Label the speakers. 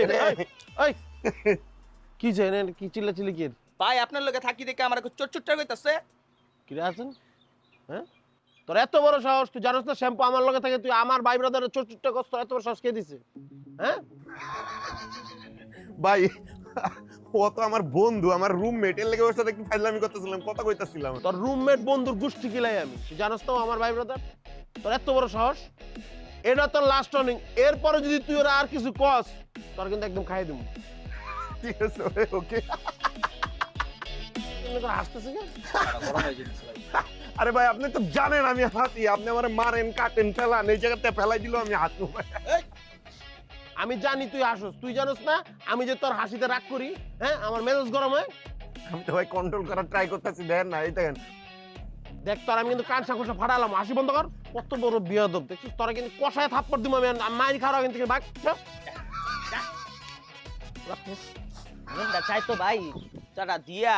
Speaker 1: কি জানে কি চিল্লা চিল্লি কি?
Speaker 2: ভাই আপনার লগে থাকি দেখে আমার চোট চোটটা কইতাছে
Speaker 1: কি রে আছেন হ্যাঁ? তোর এত বড় সাহস তুই জানোস না শ্যাম্পু আমার লগে থাকে তুই আমার ভাই ব্রাদারের চোট চুটটা কষ্ট এত বড় সাহস কে দিছে? হ্যাঁ?
Speaker 3: ভাই ও তো আমার বন্ধু আমার রুমমেট এর লেগে ওর সাথে একটু ফাইজলামি করতেছিলাম কথা কইতাছিলাম।
Speaker 1: তোর রুমমেট বন্ধুর গোষ্ঠী কিলাই আমি তুই জানোস তো আমার ভাই ব্রাদার তোর এত বড় সাহস? এটা তোর লাস্ট টার্নিং এরপরে যদি তুই ওরা আর কিছু কস তোর কিন্তু একদম খাই দিব।
Speaker 3: ঠিক আছে ওকে
Speaker 1: হাসতেছে
Speaker 3: আরে ভাই আপনি তো জানেন আমি হাসি। আপনি আমার মারেন কাটেন ফেলান এই জায়গাতে ফেলাই দিল আমি হাসবো
Speaker 1: আমি জানি তুই হাসস। তুই জানোস না আমি যে তোর হাসিতে রাগ করি হ্যাঁ? আমার মেজাজ গরম হয়।
Speaker 3: আমি তো ভাই কন্ট্রোল করার ট্রাই করতেছি দেখেন না এই দেখেন।
Speaker 1: দেখ তোর আমি কিন্তু কান সাকুসা ফাটালাম হাসি বন্ধ কর কত বড় বিয়াদব দেখছিস তোরা কিন্তু কষায় থাপ্পড় দিব আমি মাইর খাওয়া কিন্তু ভাগ
Speaker 2: চাই তো ভাই চাটা দিয়া